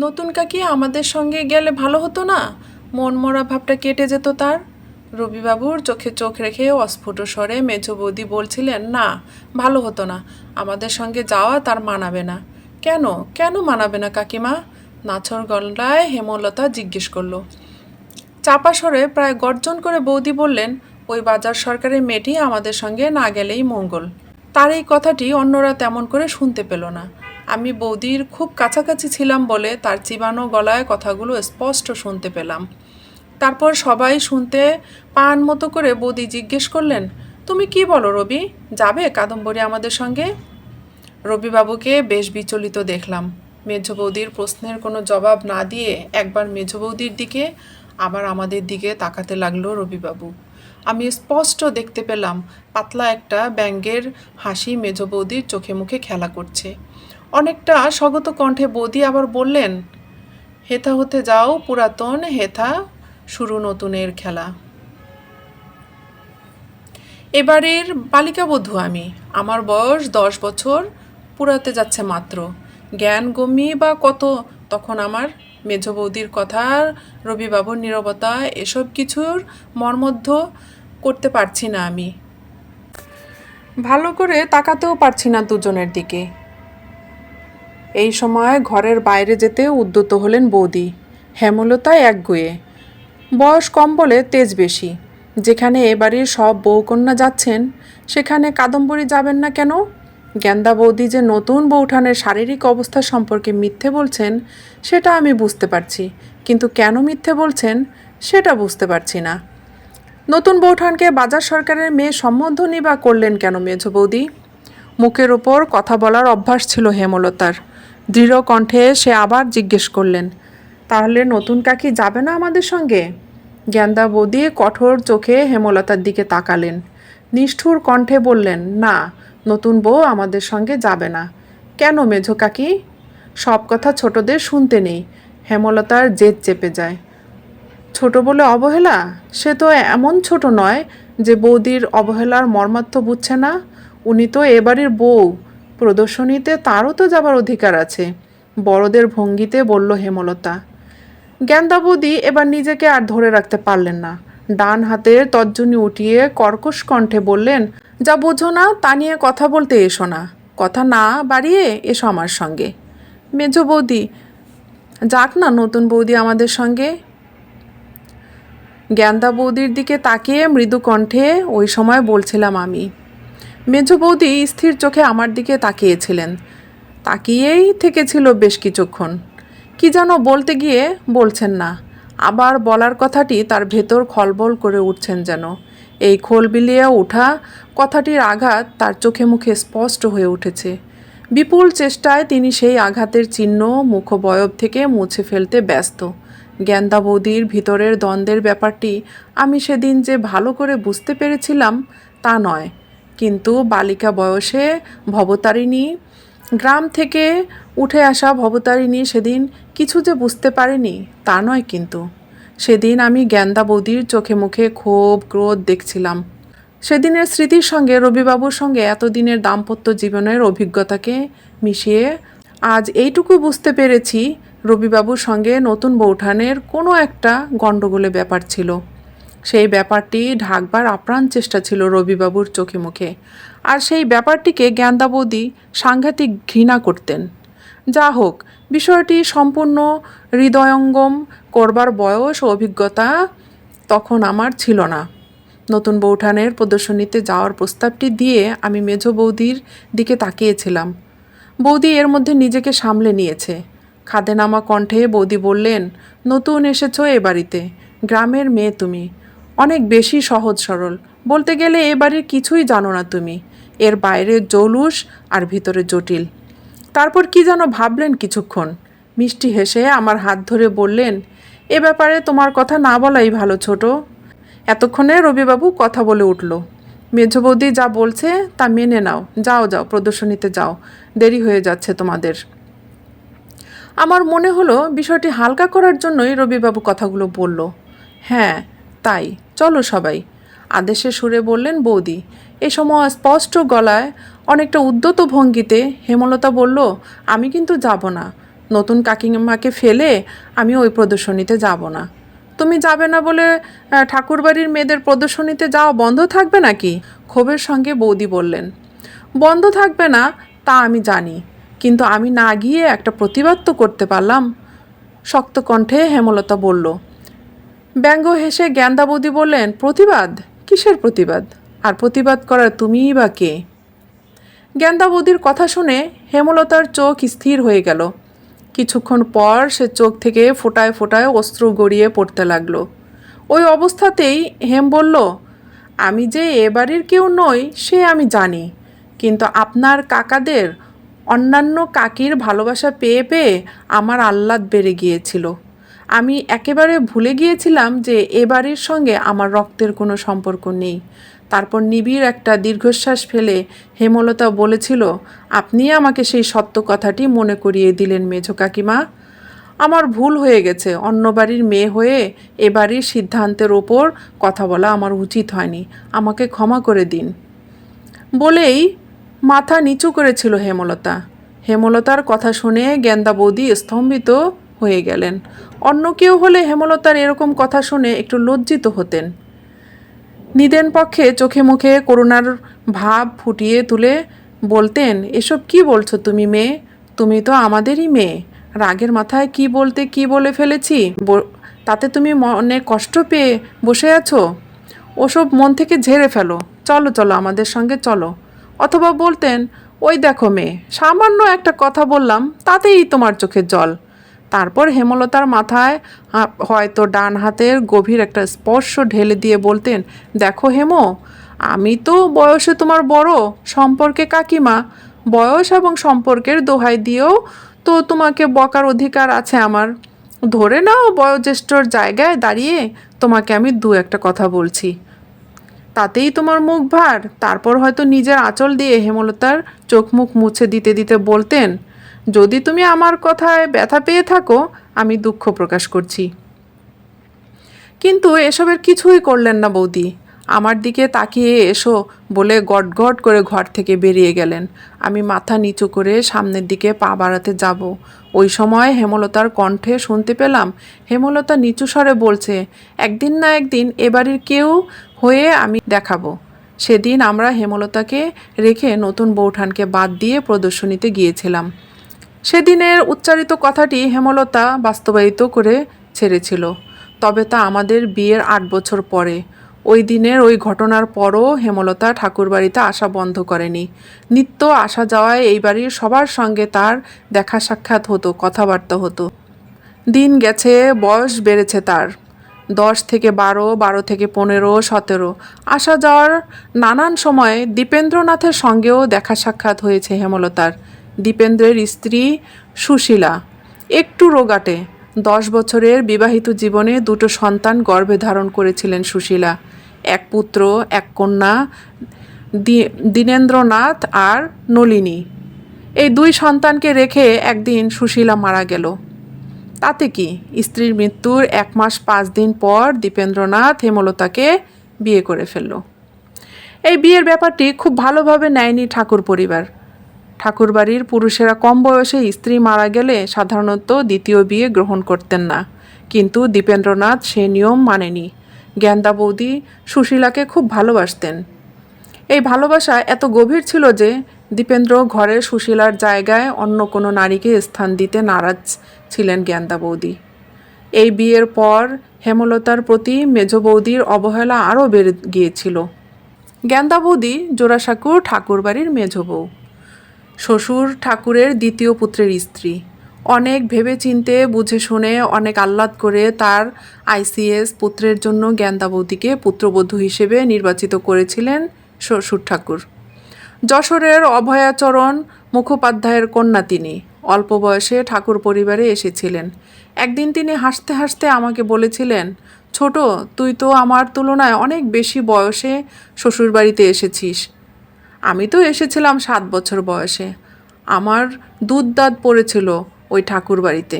নতুন কাকি আমাদের সঙ্গে গেলে ভালো হতো না? মন মরা ভাবটা কেটে যেত তার। রবিবাবুর চোখে চোখ রেখে অস্ফুট স্বরে মেঝো বৌদি বলছিলেন, না, ভালো হতো না। আমাদের সঙ্গে যাওয়া তার মানাবে না। কেন? কেন মানাবে না কাকিমা? নাছর গলায় হেমলতা জিজ্ঞেস করল। চাপা স্বরে প্রায় গর্জন করে বৌদি বললেন, ওই বাজার সরকারের মেয়েটি আমাদের সঙ্গে না গেলেই মঙ্গল। তার এই কথাটি অন্যরা তেমন করে শুনতে পেল না। আমি বৌদির খুব কাছাকাছি ছিলাম বলে তার চিবানো গলায় কথাগুলো স্পষ্ট শুনতে পেলাম। তারপর সবাই শুনতে পান মতো করে বৌদি জিজ্ঞেস করলেন, তুমি কি বলো রবি? যাবে কাদম্বরী আমাদের সঙ্গে? রবিবাবুকে বেশ বিচলিত দেখলাম। মেজ বৌদির প্রশ্নের কোনো জবাব না দিয়ে একবার মেজ বৌদির দিকে, আবার আমাদের দিকে তাকাতে লাগল রবিবাবু। আমি স্পষ্ট দেখতে পেলাম, পাতলা একটা ব্যাঙ্গের হাসি মেজ বৌদির চোখে মুখে খেলা করছে। অনেকটা স্বগত কণ্ঠে বৌদি আবার বললেন, হেথা হতে যাও, পুরাতন হেথা, শুরু নতুনের খেলা। এবারের বালিকা বধূ আমি, আমার বয়স দশ বছর, পুরাতে যাচ্ছে মাত্র। জ্ঞান গম্যি বা কত, তখন আমার মেজ বৌদির কথা, রবিবাবুর নীরবতা, এসব কিছুর মর্মধ্য করতে পারছি না আমি। ভালো করে তাকাতেও পারছি না দুজনের দিকে। এই সময় ঘরের বাইরে যেতে উদ্যত হলেন বৌদি। হেমলতা একগুয়ে। বয়স কম বলে তেজ বেশি। যেখানে এ বাড়ির সব বউকন্যা যাচ্ছেন, সেখানে কাদম্বরী যাবেন না কেন? গেন্দা বৌদি যে নতুন বৌঠানের শারীরিক অবস্থা সম্পর্কে মিথ্যে বলছেন, সেটা আমি বুঝতে পারছি। কিন্তু কেন মিথ্যে বলছেন, সেটা বুঝতে পারছি না। নতুন বৌঠানকে বাজার সরকারের মেয়ে সম্বোধনই বা করলেন কেন মেজ বৌদি? মুখের ওপর কথা বলার অভ্যাস ছিল হেমলতার। দৃঢ় কণ্ঠে সে আবার জিজ্ঞেস করলেন, তাহলে নতুন কাকি যাবে না আমাদের সঙ্গে? জ্ঞানদা বৌদি কঠোর চোখে হেমলতার দিকে তাকালেন। নিষ্ঠুর কণ্ঠে বললেন, না, নতুন বউ আমাদের সঙ্গে যাবে না। কেন মেঝো কাকি? সব কথা ছোটদের শুনতে নেই। হেমলতার জেদ চেপে যায়। ছোট বলে অবহেলা? সে তো এমন ছোট নয় যে বৌদির অবহেলার মর্মার্থ বুঝছে না। উনি তো এবারের বউ। প্রদর্শনীতে তারও তো যাবার অধিকার আছে। বড়দের ভঙ্গিতে বলল হেমলতা জ্ঞানদা বৌদি এবার নিজেকে আর ধরে রাখতে পারলেন না। ডান হাতের তর্জনী উঠিয়ে কর্কশ কণ্ঠে বললেন, যা বোঝো না, তা নিয়ে কথা বলতে এসো না। কথা না বাড়িয়ে এসো আমার সঙ্গে। মেজ বৌদি, যাক না নতুন বৌদি আমাদের সঙ্গে। জ্ঞানদা বৌদির দিকে তাকিয়ে মৃদু কণ্ঠে ওই সময় বলছিলাম আমি মেজ বৌদি স্থির চোখে আমার দিকে তাকিয়েছিলেন। তাকিয়েই থেকেছিল বেশ কিছুক্ষণ। কি যেন বলতে গিয়ে বলছেন না। আবার বলার কথাটি তার ভেতর খলবল করে উঠছেন যেন। এই খোল বিলিয়ে ওঠা কথাটির আঘাত তার চোখে মুখে স্পষ্ট হয়ে উঠেছে। বিপুল চেষ্টায় তিনি সেই আঘাতের চিহ্ন মুখবয়ব থেকে মুছে ফেলতে ব্যস্ত। জ্ঞানদা বৌদির ভিতরের দ্বন্দ্বের ব্যাপারটি আমি সেদিন যে ভালো করে বুঝতে পেরেছিলাম তা নয়। কিন্তু বালিকা বয়সে ভবতারিণী, গ্রাম থেকে উঠে আসা ভবতারিণী সেদিন কিছু যে বুঝতে পারেনি তা নয় কিন্তু। সেদিন আমি জ্ঞানদা বৌদির চোখে মুখে ক্ষোভ ক্রোধ দেখছিলাম। সেদিনের স্মৃতির সঙ্গে রবিবাবুর সঙ্গে এতদিনের দাম্পত্য জীবনের অভিজ্ঞতাকে মিশিয়ে আজ এইটুকু বুঝতে পেরেছি রবিবাবুর সঙ্গে নতুন বৌঠানের কোনো একটা গণ্ডগোলে ব্যাপার ছিল। সেই ব্যাপারটি ঢাকবার আপ্রাণ চেষ্টা ছিল রবিবাবুর চোখে মুখে। আর সেই ব্যাপারটিকে জ্ঞানদা বৌদি সাংঘাতিক ঘৃণা করতেন। যা হোক, বিষয়টি সম্পূর্ণ হৃদয়ঙ্গম করবার বয়স ও অভিজ্ঞতা তখন আমার ছিল না। নতুন বৌঠানের প্রদর্শনীতে যাওয়ার প্রস্তাবটি দিয়ে আমি মেজ বৌদির দিকে তাকিয়েছিলাম। বৌদি এর মধ্যে নিজেকে সামলে নিয়েছে। খাদে নামা কণ্ঠে বৌদি বললেন, নতুন এসেছ এ বাড়িতে। গ্রামের মেয়ে তুমি। অনেক বেশি সহজ সরল। বলতে গেলে এ বাড়ির কিছুই জানো না তুমি। এর বাইরে জৌলুস আর ভিতরে জটিল। তারপর কি যেন ভাবলেন কিছুক্ষণ। মিষ্টি হেসে আমার হাত ধরে বললেন, এ ব্যাপারে তোমার কথা না বলাই ভালো ছোট এতক্ষণে রবিবাবু কথা বলে উঠল। মেঝবৌদি যা বলছে তা মেনে নাও। যাও যাও, প্রদর্শনীতে যাও। দেরি হয়ে যাচ্ছে তোমাদের। আমার মনে হলো বিষয়টি হালকা করার জন্যই রবিবাবু কথাগুলো বলল। হ্যাঁ তাই। চলো সবাই। আদেশে সুরে বললেন, বৌদি, এ সময় স্পষ্ট গলায়, অনেকটা উদ্যত ভঙ্গিতে হেমলতা বলল, আমি কিন্তু যাব না। নতুন কাকিমাকে ফেলে আমি ওই প্রদর্শনীতে যাব না। তুমি যাবে না বলে ঠাকুরবাড়ির মেয়েদের প্রদর্শনীতে যাওয়া বন্ধ থাকবে নাকি? ক্ষোভের সঙ্গে বৌদি বললেন, বন্ধ থাকবে না, তা আমি জানি। কিন্তু আমি না গিয়ে একটা প্রতিবাদ তো করতে পারলাম। শক্ত কণ্ঠে হেমলতা বলল ব্যঙ্গ হেসে জ্ঞানদাবদি বললেন, প্রতিবাদ? কিসের প্রতিবাদ? আর প্রতিবাদ করার তুমিই বা কে? জ্ঞানদাবদির কথা শুনে হেমলতার চোখ স্থির হয়ে গেল। কিছুক্ষণ পর সে চোখ থেকে ফোটায় ফোটায় অস্ত্র গড়িয়ে পড়তে লাগল। ওই অবস্থাতেই হেম বলল, আমি যে এ বাড়ির কেউ নই, সে আমি জানি। কিন্তু আপনার কাকাদের অন্যান্য কাকির ভালোবাসা পেয়ে পেয়ে আমার আহ্লাদ বেড়ে গিয়েছিল। আমি একেবারে ভুলে গিয়েছিলাম যে এ বাড়ির সঙ্গে আমার রক্তের কোনো সম্পর্ক নেই। তারপর নিবিড় একটা দীর্ঘশ্বাস ফেলে হেমলতা বলেছিল, আপনি আমাকে সেই সত্য কথাটি মনে করিয়ে দিলেন মেঝো কাকিমা। আমার ভুল হয়ে গেছে। অন্য বাড়ির মেয়ে হয়ে এ বাড়ির সিদ্ধান্তের ওপর কথা বলা আমার উচিত হয়নি। আমাকে ক্ষমা করে দিন। বলেই মাথা নিচু করেছিল হেমলতা। হেমলতার কথা শুনে গেন্দা বৌদি স্তম্ভিত হয়ে গেলেন। অন্য কেউ হলে হেমলতার এরকম কথা শুনে একটু লজ্জিত হতেন। নিদেন পক্ষে চোখে মুখে করুণার ভাব ফুটিয়ে তুলে বলতেন, এসব কি বলছো তুমি মেয়ে? তুমি তো আমাদেরই মেয়ে। রাগের মাথায় কি বলতে কি বলে ফেলেছি? তাতে তুমি মনে কষ্ট পেয়ে বসে আছো? ওসব মন থেকে ঝেড়ে ফেলো। চলো চলো, আমাদের সঙ্গে চলো। অথবা বলতেন, ওই দেখো মেয়ে, সামান্য একটা কথা বললাম, তাতেই তোমার চোখের জল। তারপর হেমলতার মাথায় হয়তো ডান হাতের গভীর একটা স্পর্শ ঢেলে দিয়ে বলতেন, দেখো হেমো, আমি তো বয়সে তোমার বড়, সম্পর্কে কাকিমা। বয়স এবং সম্পর্কের দোহাই দিয়েও তো তোমাকে বকার অধিকার আছে আমার। ধরে নাও বয়োজ্যেষ্ঠর জায়গায় দাঁড়িয়ে তোমাকে আমি দু একটা কথা বলছি। তাতেই তোমার মুখ ভার। তারপর হয়তো নিজের আঁচল দিয়ে হেমলতার চোখ মুখ মুছে দিতে দিতে বলতেন যদি তুমি আমার কথায় ব্যথা পেয়ে থাকো, আমি দুঃখ প্রকাশ করছি। কিন্তু এসবের কিছুই করলেন না বৌদি। আমার দিকে তাকিয়ে এসো বলে গট গট করে ঘর থেকে বেরিয়ে গেলেন। আমি মাথা নিচু করে সামনের দিকে পা বাড়াতে যাব। ওই সময় হেমলতার কণ্ঠে শুনতে পেলাম, হেমলতা নিচু স্বরে বলছে, একদিন না একদিন এ বাড়ির কেউ হয়ে আমি দেখাবো। সেদিন আমরা হেমলতাকে রেখে নতুন বৌঠানকে বাদ দিয়ে প্রদর্শনীতে গিয়েছিলাম। সেদিনের উচ্চারিত কথাটি হেমলতা বাস্তবায়িত করে ছেড়েছিল। তবে তা আমাদের বিয়ের আট বছর পরে। ওই দিনের ওই ঘটনার পরও হেমলতা ঠাকুরবাড়িতে আসা বন্ধ করেনি। নিত্য আসা যাওয়ায় এই বাড়ির সবার সঙ্গে তার দেখা সাক্ষাৎ হতো, কথাবার্তা হতো। দিন গেছে, বয়স বেড়েছে তার। দশ থেকে বারো বারো থেকে পনেরো, সতেরো। আসা যাওয়ার নানান সময়ে দীপেন্দ্রনাথের সঙ্গেও দেখা সাক্ষাৎ হয়েছে হেমলতার। দীপেন্দ্রের স্ত্রী সুশীলা। একটু রোগাটে, দশ বছরের বিবাহিত জীবনে দুটো সন্তান গর্ভে ধারণ করেছিলেন সুশীলা। এক পুত্র, এক কন্যা দীনেন্দ্রনাথ আর নলিনী। এই দুই সন্তানকে রেখে একদিন সুশীলা মারা গেল। তাতে কি? স্ত্রীর মৃত্যুর এক মাস পাঁচ দিন পর দীপেন্দ্রনাথ হেমলতাকে বিয়ে করে ফেলল। এই বিয়ের ব্যাপারটি খুব ভালোভাবে নেয়নি ঠাকুর পরিবার। ঠাকুরবাড়ির পুরুষেরা কম বয়সে স্ত্রী মারা গেলে সাধারণত দ্বিতীয় বিয়ে গ্রহণ করতেন না। কিন্তু দীপেন্দ্রনাথ সে নিয়ম মানেনি। জ্ঞানদা বৌদি সুশীলাকে খুব ভালোবাসতেন। এই ভালোবাসা এত গভীর ছিল যে দীপেন্দ্র ঘরে সুশীলার জায়গায় অন্য কোনো নারীকে স্থান দিতে নারাজ ছিলেন জ্ঞানদা বৌদি। এই বিয়ের পর হেমলতার প্রতি মেজ বৌদির অবহেলা আরও বেড়ে গিয়েছিল। জ্ঞানদা বৌদি জোড়াসাঁকুর ঠাকুরবাড়ির মেজ বউ। শ্বশুর ঠাকুরের দ্বিতীয় পুত্রের স্ত্রী। অনেক ভেবে চিনতে বুঝে শুনে, অনেক আহ্লাদ করে তার আইসিএস পুত্রের জন্য জ্ঞানদা বৌদিকে পুত্রবধূ হিসেবে নির্বাচিত করেছিলেন শ্বশুর ঠাকুর। যশোরের অভয়াচরণ মুখোপাধ্যায়ের কন্যা তিনি। অল্প বয়সে ঠাকুর পরিবারে এসেছিলেন। একদিন তিনি হাসতে হাসতে আমাকে বলেছিলেন, ছোট, তুই তো আমার তুলনায় অনেক বেশি বয়সে শ্বশুরবাড়িতে এসেছিস। আমি তো এসেছিলাম সাত বছর বয়সে। আমার দুধ দাঁত পড়েছিল ওই ঠাকুর বাড়িতে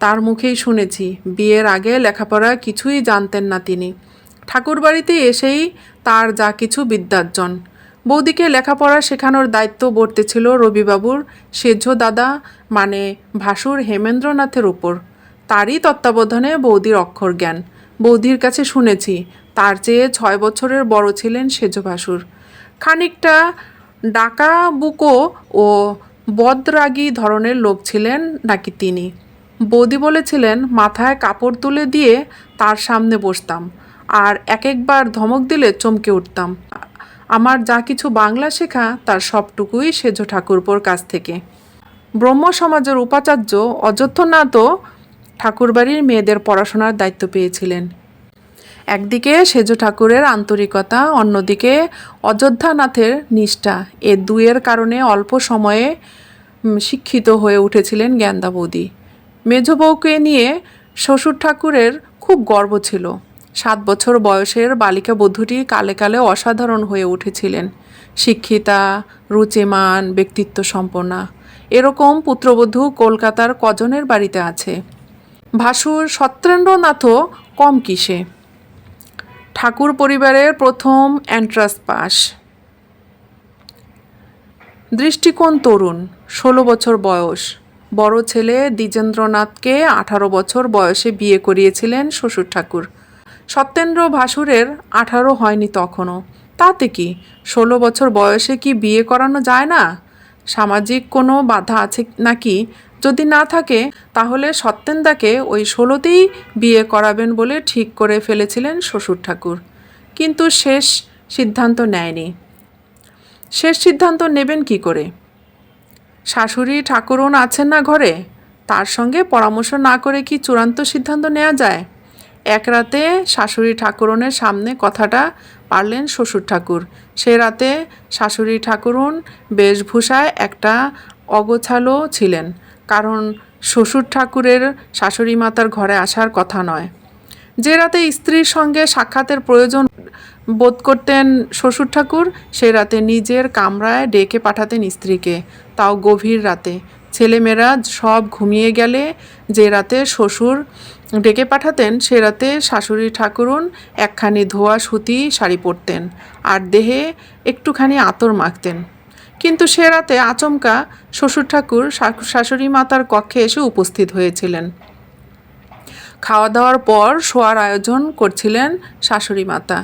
তার মুখেই শুনেছি, বিয়ের আগে লেখাপড়া কিছুই জানতেন না তিনি। ঠাকুর বাড়িতে এসেই তার যা কিছু বিদ্যার্জন। বৌদিকে লেখাপড়া শেখানোর দায়িত্ব বর্তেছিল রবিবাবুর সেজ দাদা মানে ভাসুর হেমেন্দ্রনাথের উপর। তারই তত্ত্বাবধানে বৌদির অক্ষর জ্ঞান বৌদির কাছে শুনেছি, তার চেয়ে ছয় বছরের বড় ছিলেন সেজ ভাসুর খানিকটা ডাকা বুকো ও বদরাগী ধরনের লোক ছিলেন নাকি তিনি। বৌদি বলেছিলেন, মাথায় কাপড় তুলে দিয়ে তার সামনে বসতাম আর এক একবার ধমক দিলে চমকে উঠতাম। আমার যা কিছু বাংলা শেখা, তার সবটুকুই সেজ ঠাকুরপোর কাছ থেকে। ব্রহ্ম সমাজের উপাচার্য অযোধ্যনাথও ঠাকুরবাড়ির মেয়েদের পড়াশোনার দায়িত্ব পেয়েছিলেন। একদিকে সেজ ঠাকুরের আন্তরিকতা, অন্যদিকে অযোধ্যানাথের নিষ্ঠা। এ দুয়ের কারণে অল্প সময়ে শিক্ষিত হয়ে উঠেছিলেন জ্ঞানদা বৌদি মেজ বউকে নিয়ে শ্বশুর ঠাকুরের খুব গর্ব ছিল। সাত বছর বয়সের বালিকা বধূটি কালে কালে অসাধারণ হয়ে উঠেছিলেন। শিক্ষিতা, রুচিমান ব্যক্তিত্ব সম্পন্না এরকম পুত্রবধূ কলকাতার কজনের বাড়িতে আছে? ভাসুর সত্যেন্দ্রনাথও কম কিসে? ঠাকুর পরিবারের প্রথম এন্ট্রাস পাস দৃষ্টিকোণ তরুণ, ষোলো বছর বয়স। বড় ছেলে দ্বিজেন্দ্রনাথকে আঠারো বছর বয়সে বিয়ে করিয়েছিলেন শ্বশুর ঠাকুর। সত্যেন্দ্র ভাসুরের আঠারো হয়নি তখনও। তাতে কি? ষোলো বছর বয়সে কি বিয়ে করানো যায় না? সামাজিক কোনো বাধা আছে নাকি? যদি না থাকে, তাহলে সত্যেন্দাকে ওই ষোলোতেই বিয়ে করাবেন বলে ঠিক করে ফেলেছিলেন শ্বশুর ঠাকুর কিন্তু শেষ সিদ্ধান্ত নেয়নি। শেষ সিদ্ধান্ত নেবেন কি করে? শাশুড়ি ঠাকুরন আছেন না ঘরে? তার সঙ্গে পরামর্শ না করে কি চূড়ান্ত সিদ্ধান্ত নেওয়া যায়? এক রাতে শাশুড়ি ঠাকুরনের সামনে কথাটা পারলেন শ্বশুর ঠাকুর সে রাতে শাশুড়ি ঠাকুরন বেশভূষায় একটা অগোছালো ছিলেন। কারণ শ্বশুর ঠাকুরের শাশুড়ি মাতার ঘরে আসার কথা নয়। যে রাতে স্ত্রীর সঙ্গে সাক্ষাতের প্রয়োজন বোধ করতেন শ্বশুর ঠাকুর, সে রাতে নিজের কামরায় ডেকে পাঠাতেন স্ত্রীকে। তাও গভীর রাতে। ছেলেমেয়েরা সব ঘুমিয়ে গেলে যে রাতে শ্বশুর ডেকে পাঠাতেন, সে রাতে শাশুড়ি ঠাকুরুন একখানি ধোয়া সুতি শাড়ি পরতেন আর দেহে একটুখানি আতর মাখতেন। কিন্তু সে রাতে আচমকা শ্বশুর ঠাকুর শাশুড়ি মাতার কক্ষে এসে উপস্থিত হয়েছিলেন। খাওয়া দাওয়ার পর শোয়ার আয়োজন করছিলেন শাশুড়ি মাতা।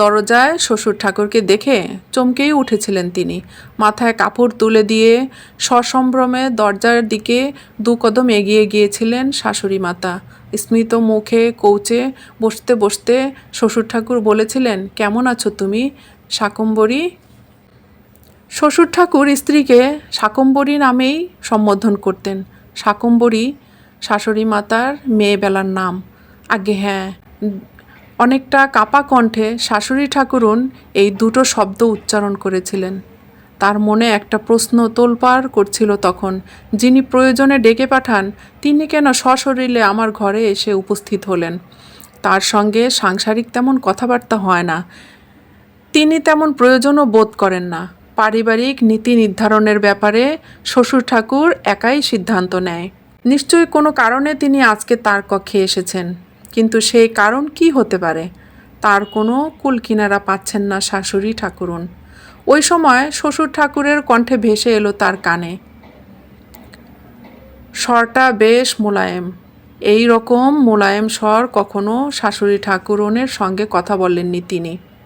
দরজায় শ্বশুর ঠাকুরকে দেখে চমকেই উঠেছিলেন তিনি। মাথায় কাপড় তুলে দিয়ে সসম্ভ্রমে দরজার দিকে দু কদম এগিয়ে গিয়েছিলেন শাশুড়ি মাতা। স্মিত মুখে কৌচে বসতে বসতে শ্বশুর ঠাকুর বলেছিলেন, কেমন আছো তুমি? শাকম্বরী শ্বশুর ঠাকুর স্ত্রীকে শাকম্বরী নামেই সম্বোধন করতেন। শাকম্বরী, শাশুড়ি মাতার মেয়েবেলার নাম। আগে হ্যাঁ অনেকটা কাপা কণ্ঠে শাশুড়ি ঠাকুরুন এই দুটো শব্দ উচ্চারণ করেছিলেন। তার মনে একটা প্রশ্ন তোলপাড় করছিল তখন, যিনি প্রয়োজনে ডেকে পাঠান, তিনি কেন সশরীরে আমার ঘরে এসে উপস্থিত হলেন? তার সঙ্গে সাংসারিক তেমন কথাবার্তা হয় না। তিনি তেমন প্রয়োজনও বোধ করেন না। পারিবারিক নীতি নির্ধারণের ব্যাপারে শ্বশুর ঠাকুর একাই সিদ্ধান্ত নেয়। নিশ্চয়ই কোনো কারণে তিনি আজকে তার কক্ষে এসেছেন, কিন্তু সেই কারণ কি হতে পারে? তার কোনো কুলকিনারা পাচ্ছেন না শাশুড়ি ঠাকুরুন। ওই সময় শ্বশুর ঠাকুরের কণ্ঠে ভেসে এলো তার কানে স্বরটা বেশ মোলায়েম। এই রকম মোলায়েম স্বর কখনো শাশুড়ি ঠাকুরনের সঙ্গে কথা বলেননি তিনি।